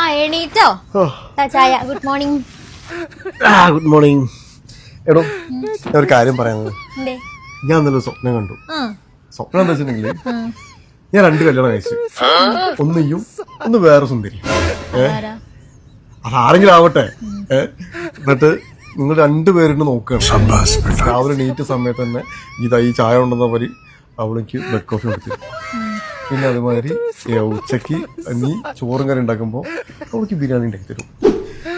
ആ എണീറ്റോ? ചായ. Good morning good morning എടോ ഞാൻ ഒരു കാര്യം പറയാനുള്ളത്. ഞാൻ ഇന്നലെ സ്വപ്നം കണ്ടു. സ്വപ്നം എന്താ വെച്ചിട്ടുണ്ടെങ്കിൽ ഞാൻ രണ്ട് കല്യാണം കഴിച്ചു. ഒന്നിയും ഒന്ന് വേറെ സുന്ദരി. അതാരെങ്കിലും ആവട്ടെ. എന്നിട്ട് നിങ്ങൾ രണ്ടുപേരും നോക്കുകയാണ് രാവിലെ നീറ്റ് സമയത്ത് തന്നെ ഇതാ ഈ ചായ ഉണ്ടെന്ന പോലെ അവളെനിക്ക് ബ്രേക്ക് കോഫി കൊടുത്തു പിന്നെ അതുമാതിരി ഉച്ചയ്ക്ക് നീ ചോറും കറി ഉണ്ടാക്കുമ്പോൾ അവൾക്ക് ബിരിയാണി ഉണ്ടാക്കി തരും.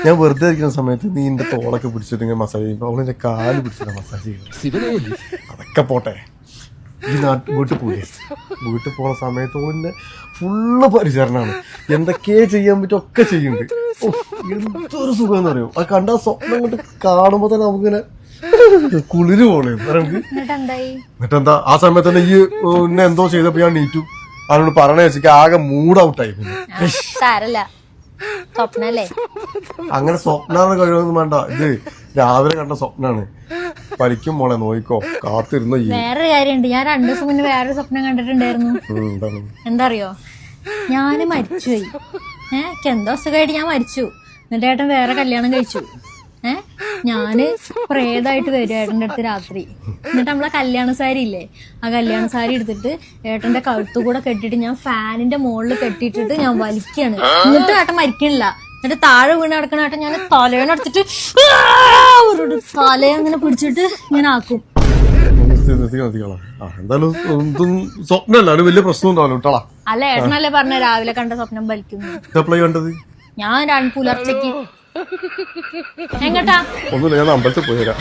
ഞാൻ വെറുതെ ഇരിക്കുന്ന സമയത്ത് നീ എന്റെ തോളൊക്കെ പിടിച്ചിട്ട് ഇങ്ങനെ മസാജ് ചെയ്യുമ്പോൾ അവളെന്റെ കാൽ പിടിച്ചിട്ട് മസാജ് ചെയ്യും. അതൊക്കെ പോട്ടെ. ഈ നാട്ടിൽ വീട്ടിൽ പോയില്ലേ? വീട്ടിൽ പോണ സമയത്ത് ഓളിന്റെ ഫുള്ള് പരിചരണമാണ് എന്തൊക്കെ ചെയ്യാൻ പറ്റും ഒക്കെ ചെയ്യുന്നുണ്ട്. എന്തൊരു സുഖം എന്ന് പറയും അത് കണ്ട സ്വപ്നം കൊണ്ട് കാണുമ്പോ തന്നെ നമുക്കിങ്ങനെ കുളിര് പോണേ എന്നിട്ടെന്താ എന്നിട്ട് എന്തായി എന്നിട്ട് എന്താ ആ സമയത്ത് തന്നെ ഈ എന്നെ എന്തോ ചെയ്തപ്പോ ഞാൻ നീറ്റു അവനോട് പറഞ്ഞ വെച്ചിട്ട് ആകെ മൂഡ് ഔട്ടായി സാരല്ല. സ്വപ്നല്ലേ? അങ്ങനെ സ്വപ്നാണ് കഴിവൊന്നും വേണ്ട. ഇത് രാവിലെ കണ്ട സ്വപ്നാണ്. പരിക്കും മോളെ നോയിക്കോ. കാത്തിരുന്നു ഈ വേറൊരു കാര്യമുണ്ട്. ഞാൻ രണ്ടു ദിവസം മുന്നേ വേറെ സ്വപ്നം കണ്ടിട്ടുണ്ടായിരുന്നു. എന്തറിയോ? ഞാൻ മരിച്ചുപോയി. ഏഹ് എന്തോ അസുഖമായിട്ട് ഞാൻ മരിച്ചു. എന്നിട്ട് ഏട്ടൻ വേറെ കല്യാണം കഴിച്ചു. ഞാൻ പ്രേതായിട്ട് വരും ഏട്ടന്റെ അടുത്ത് രാത്രി. എന്നിട്ട് നമ്മളെ കല്യാണ സാരി ഇല്ലേ? ആ കല്യാണ സാരി എടുത്തിട്ട് ഏട്ടന്റെ കഴുത്തു കൂടെ കെട്ടിട്ട് ഞാൻ ഫാനിന്റെ മുകളിൽ കെട്ടിയിട്ടിട്ട് ഞാൻ വലിക്കാണ്. എന്നിട്ട് ഏട്ടൻ മരിക്കണില്ല. എന്നിട്ട് താഴെ വീണ് കിടക്കണ ഏട്ടൻ ഞാൻ തലേനെടുത്തിട്ട് എടുത്തിട്ട് തലയെ അങ്ങനെ പിടിച്ചിട്ട് ഇങ്ങനെ ആക്കും. അല്ല ഏട്ടനല്ലേ പറഞ്ഞ രാവിലെ കണ്ട സ്വപ്നം വലിക്കുന്നു ഞാൻ പുലർച്ചക്ക് എങ്ങട്ടാ? ഒന്നുമില്ല ഞാൻ അമ്പലത്തിൽ പോയി വരാം.